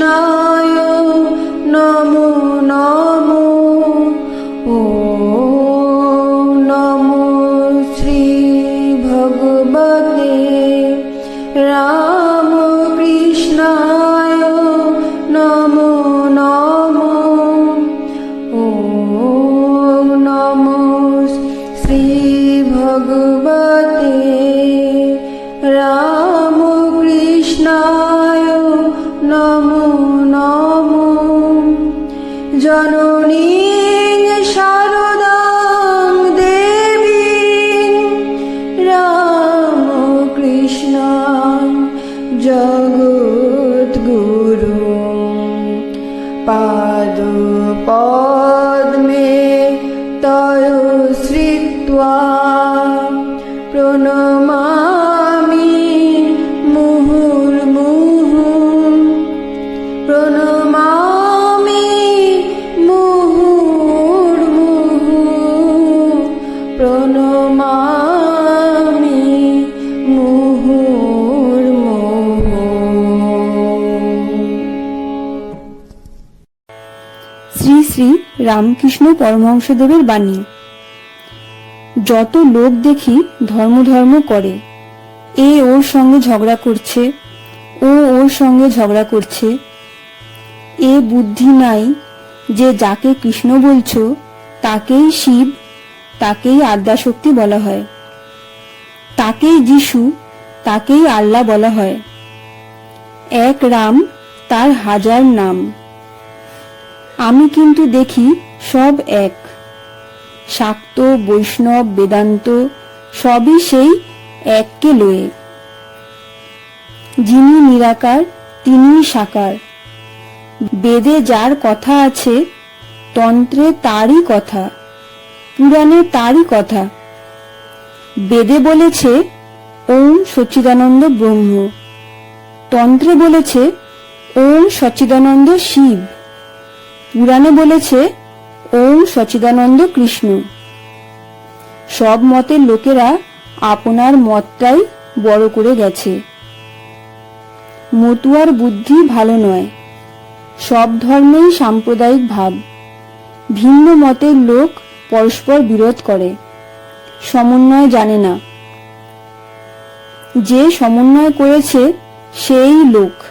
নমো জননী শারদাং দেবী। রামকৃষ্ণ জগদ্গুরু শ্রী শ্রী রামকৃষ্ণ পরমহংসদেবের বাণী। যত লোক দেখি ধর্ম ধর্ম করে, এ ওর সঙ্গে ঝগড়া করছে, ও ওর সঙ্গে ঝগড়া করছে। এ বুদ্ধি নাই যে যাকে কৃষ্ণ বলছ, তাকেই শিব, তাকেই আদ্যাশক্তি বলা হয়। তাকেই যিশু, তাকেই আল্লাহ বলা হয়। এক রাম তার হাজার নাম। আমি কিন্তু দেখি সব এক। শাক্ত, বৈষ্ণব, বেদান্ত, সবই সেই এককে লয়ে। যিনি নিরাকার তিনি সাকার। বেদে যার কথা আছে, তন্ত্রে তারই কথা, পুরাণে তারই কথা। বেদে বলেছে, ওম সচ্চিদানন্দ ব্রহ্ম। তন্ত্রে বলেছে, ওম সচ্চিদানন্দ শিব। পুরাণে বলেছে, ওম সচিদানন্দ কৃষ্ণ। সব মতের লোকেরা আপনার মতটাই বড় করে গেছে। মতুয়ার বুদ্ধি ভালো নয়। সব ধর্মেই সাম্প্রদায়িক ভাব। ভিন্ন মতের লোক পরস্পর বিরোধ করে। সমন্বয় জানে না। যে সমন্বয় করেছে, সেই লোক।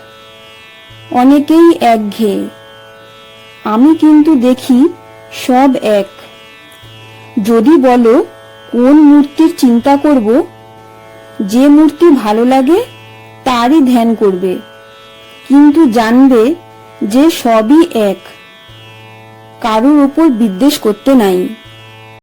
অনেকেই একঘেয়ে। আমি কিন্তু দেখি সব এক। যদি বলো কোন মূর্তির চিন্তা করব, যে মূর্তি ভালো লাগে তারই ধ্যান করবে, কিন্তু জানবে যে সবই এক। কারোর ওপর বিদ্বেষ করতে নাই।